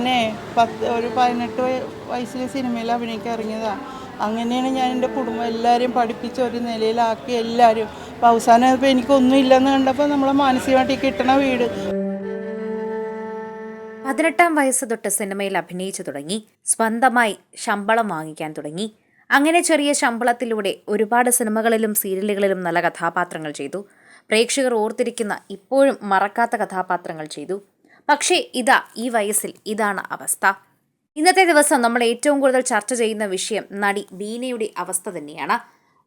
ഞാനേ പത്ത് ഒരു പതിനെട്ട് വയസ്സിലെ സിനിമയിൽ അഭിനയിക്കാൻ ഇറങ്ങിയതാണ് അങ്ങനെയാണ് ഞാൻ എന്റെ കുടുംബം എല്ലാവരെയും പഠിപ്പിച്ച് ഒരു നിലയിലാക്കി എല്ലാവരും. അപ്പോൾ അവസാനം ഇപ്പോൾ എനിക്കൊന്നും ഇല്ലെന്ന് കണ്ടപ്പോൾ നമ്മളെ മാനസികമായിട്ട് കിട്ടണ വീട്. പതിനെട്ടാം വയസ്സ് തൊട്ട് സിനിമയിൽ അഭിനയിച്ചു തുടങ്ങി. സ്വന്തമായി ശമ്പളം വാങ്ങിക്കാൻ തുടങ്ങി. അങ്ങനെ ചെറിയ ശമ്പളത്തിലൂടെ ഒരുപാട് സിനിമകളിലും സീരിയലുകളിലും നല്ല കഥാപാത്രങ്ങൾ ചെയ്തു. പ്രേക്ഷകർ ഓർത്തിരിക്കുന്ന ഇപ്പോഴും മറക്കാത്ത കഥാപാത്രങ്ങൾ ചെയ്തു. പക്ഷേ ഇതാ ഈ വയസ്സിൽ ഇതാണ് അവസ്ഥ. ഇന്നത്തെ ദിവസം നമ്മൾ ഏറ്റവും കൂടുതൽ ചർച്ച ചെയ്യുന്ന വിഷയം നടി ബീനയുടെ അവസ്ഥ തന്നെയാണ്.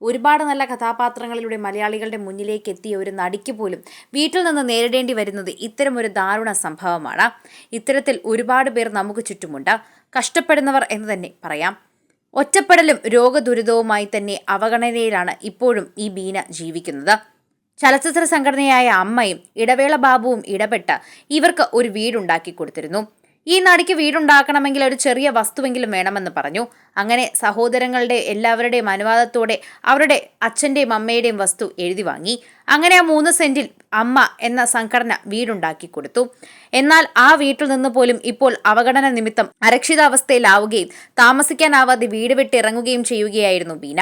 ഒരുപാട് നല്ല കഥാപാത്രങ്ങളിലൂടെ മലയാളികളുടെ മുന്നിലേക്ക് എത്തിയ ഒരു നടിക്ക് പോലും വീട്ടിൽ നിന്ന് നേരിടേണ്ടി വരുന്നത് ഇത്തരം ഒരു ദാരുണ സംഭവമാണ്. ഇത്തരത്തിൽ ഒരുപാട് പേർ നമുക്ക് ചുറ്റുമുണ്ട്. കഷ്ടപ്പെടുന്നവർ എന്ന് തന്നെ പറയാം. ഒറ്റപ്പെടലും രോഗദുരിതവുമായി തന്നെ അവഗണനയിലാണ് ഇപ്പോഴും ഈ ബീന ജീവിക്കുന്നത്. ചലച്ചിത്ര സംഘടനയായ അമ്മയും ഇടവേള ബാബുവും ഇടപെട്ട് ഇവർക്ക് ഒരു വീടുണ്ടാക്കി കൊടുത്തിരുന്നു. ഈ നടിക്ക് വീടുണ്ടാക്കണമെങ്കിൽ ഒരു ചെറിയ വസ്തുവെങ്കിലും വേണമെന്ന് പറഞ്ഞു. അങ്ങനെ സഹോദരങ്ങളുടെ എല്ലാവരുടെയും അനുവാദത്തോടെ അവരുടെ അച്ഛന്റെയും അമ്മയുടെയും വസ്തു എഴുതി വാങ്ങി. അങ്ങനെ ആ മൂന്ന് സെന്റിൽ അമ്മ എന്ന സംഘടന വീടുണ്ടാക്കി കൊടുത്തു. എന്നാൽ ആ വീട്ടിൽ നിന്ന് പോലും ഇപ്പോൾ അവഗണന നിമിത്തം അരക്ഷിതാവസ്ഥയിലാവുകയും താമസിക്കാനാവാതെ വീട് വിട്ടിറങ്ങുകയും ചെയ്യുകയായിരുന്നു ബീന.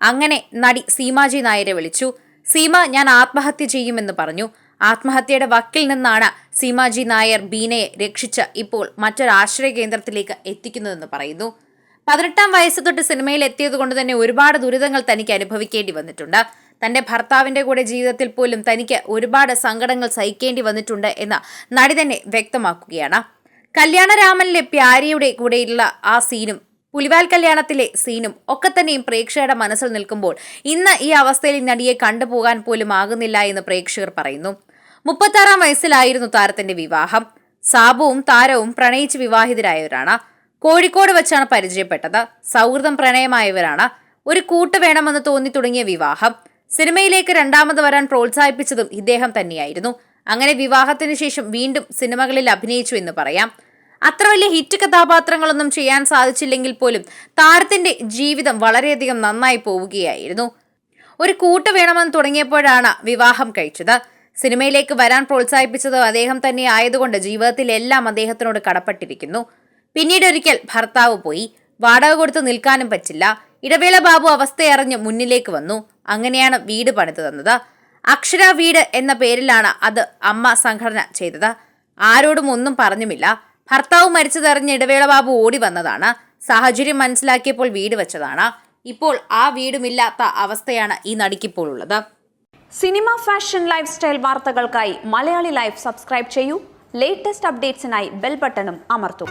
അങ്ങനെ നടി സീമാജി നായരെ വിളിച്ചു. സീമ ഞാൻ ആത്മഹത്യ ചെയ്യുമെന്ന് പറഞ്ഞു. ആത്മഹത്യയുടെ വക്കിൽ നിന്നാണ് സീമാജി നായർ ബീനയെ രക്ഷിച്ച് ഇപ്പോൾ മറ്റൊരാശ്രയ കേന്ദ്രത്തിലേക്ക് എത്തിക്കുന്നതെന്ന് പറയുന്നു. പതിനെട്ടാം വയസ്സ് തൊട്ട് സിനിമയിൽ എത്തിയത് കൊണ്ട് തന്നെ ഒരുപാട് ദുരിതങ്ങൾ തനിക്ക് അനുഭവിക്കേണ്ടി വന്നിട്ടുണ്ട്. തന്റെ ഭർത്താവിന്റെ കൂടെ ജീവിതത്തിൽ പോലും തനിക്ക് ഒരുപാട് സങ്കടങ്ങൾ സഹിക്കേണ്ടി വന്നിട്ടുണ്ട് എന്ന് നടി തന്നെ വ്യക്തമാക്കുകയാണ്. കല്യാണരാമനിലെ പ്യാരിയുടെ കൂടെയുള്ള ആ സീനും പുലിവാൽ കല്യാണത്തിലെ സീനും ഒക്കെ തന്നെയും പ്രേക്ഷകരുടെ മനസ്സിൽ നിൽക്കുമ്പോൾ ഇന്ന് ഈ അവസ്ഥയിൽ നടിയെ കണ്ടുപോകാൻ പോലും ആകുന്നില്ല എന്ന് പ്രേക്ഷകർ പറയുന്നു. മുപ്പത്താറാം വയസ്സിലായിരുന്നു താരത്തിന്റെ വിവാഹം. സാബുവും താരവും പ്രണയിച്ച് വിവാഹിതരായവരാണ്. കോഴിക്കോട് വെച്ചാണ് പരിചയപ്പെട്ടത്. സൗഹൃദം പ്രണയമായവരാണ്. ഒരു കൂട്ട് വേണമെന്ന് തോന്നി തുടങ്ങിയ വിവാഹം. സിനിമയിലേക്ക് രണ്ടാമത് വരാൻ പ്രോത്സാഹിപ്പിച്ചതും ഇദ്ദേഹം തന്നെയായിരുന്നു. അങ്ങനെ വിവാഹത്തിന് ശേഷം വീണ്ടും സിനിമകളിൽ അഭിനയിച്ചു എന്ന് പറയാം. അത്ര വലിയ ഹിറ്റ് കഥാപാത്രങ്ങളൊന്നും ചെയ്യാൻ സാധിച്ചില്ലെങ്കിൽ പോലും താരത്തിന്റെ ജീവിതം വളരെയധികം നന്നായി പോവുകയായിരുന്നു. ഒരു കൂട്ട് വേണമെന്ന് തുടങ്ങിയപ്പോഴാണ് വിവാഹം കഴിച്ചത്. സിനിമയിലേക്ക് വരാൻ പ്രോത്സാഹിപ്പിച്ചത് അദ്ദേഹം തന്നെ ആയതുകൊണ്ട് ജീവിതത്തിലെല്ലാം അദ്ദേഹത്തിനോട് കടപ്പെട്ടിരിക്കുന്നു. പിന്നീട് ഒരിക്കൽ ഭർത്താവ് പോയി. വാടക കൊടുത്ത് നിൽക്കാനും പറ്റില്ല. ഇടവേള ബാബു അവസ്ഥയറിഞ്ഞ് മുന്നിലേക്ക് വന്നു. അങ്ങനെയാണ് വീട് പണിതു തന്നത്. അക്ഷര വീട് എന്ന പേരിലാണ് അത് അമ്മ സംഘടന ചെയ്തത്. ആരോടും ഒന്നും പറഞ്ഞുമില്ല. ഭർത്താവ് മരിച്ചതറിഞ്ഞ് ഇടവേള ബാബു ഓടി വന്നതാണ്. സാഹചര്യം മനസ്സിലാക്കിയപ്പോൾ വീട് വെച്ചതാണ്. ഇപ്പോൾ ആ വീടുമില്ലാത്ത അവസ്ഥയാണ് ഈ നടിക്കിപ്പോൾ ഉള്ളത്. സിനിമ ഫാഷൻ ലൈഫ് സ്റ്റൈൽ വാർത്തകൾക്കായി മലയാളി ലൈഫ് സബ്സ്ക്രൈബ് ചെയ്യൂ. ലേറ്റസ്റ്റ് അപ്ഡേറ്റ്സിനായി ബെൽ ബട്ടണും അമർത്തും.